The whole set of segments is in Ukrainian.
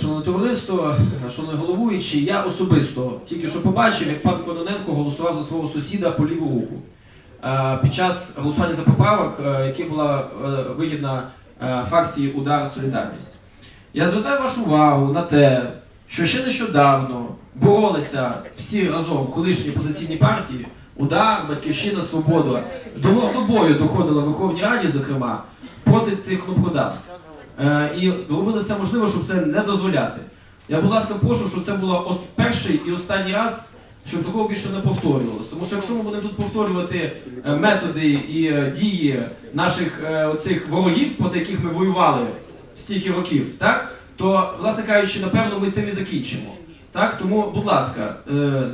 Шановне товариство, шановний головуючий, я особисто тільки що побачив, як пан Кононенко голосував за свого сусіда по ліву руку. Е, Під час голосування за поправок, е, була е, вигідна фракції Удар Солідарність. Я звертаю вашу увагу на те, що ще нещодавно боролися всі разом колишні опозиційні партії, Удар, Батьківщина, Свобода, до бою доходила в Верховній Раді, зокрема, проти цих кнопкодавств. Е, і робили все можливе, щоб це не дозволяти. Я, будь ласка, прошу, щоб це було ос- перший і останній раз, щоб такого більше не повторювалося. Тому що якщо ми будемо тут повторювати е, методи і е, дії наших оцих ворогів, проти яких ми воювали стільки років, так, то, власне кажучи, напевно, ми тим і закінчимо. Так? Тому, будь ласка,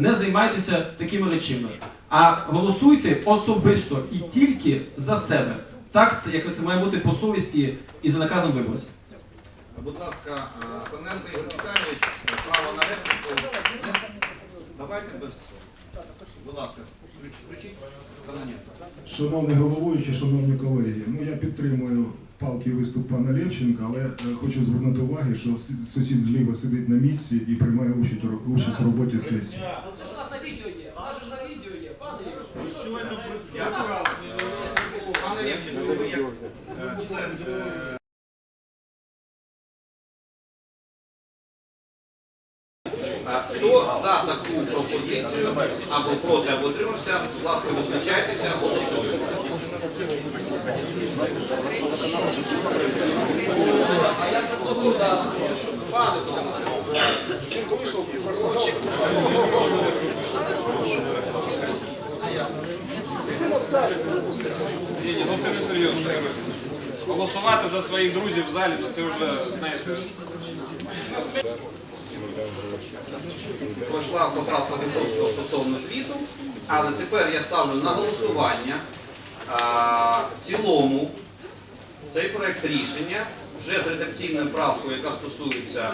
не займайтеся такими речами, а голосуйте особисто і тільки за себе. Так, це як це має бути по совісті і за наказом виборців. Будь ласка, е, Паненко Ігор Михайлович, право на репліку. Давайте без. Будь ласка, включіть. Шановний головуючий, шановні колеги, ну я підтримую палкий виступ пана Левченка, але е, хочу звернути увагу, що сусід зліва сидить на місці і приймає участь, у- участь у роботі сесії. Це ж у нас на відео є, у ж на відео є, пане ви Хто за таку пропозицію або проти, або утримався, будь ласка, визначайтеся, голосуємо. Ні, ну це не серйозно. Голосувати за своїх друзів в залі, ну це вже, знаєте, Пройшла поправка Висоцького стосовно звіту, але тепер я ставлю на голосування в цілому цей проект рішення вже з редакційною правкою, яка стосується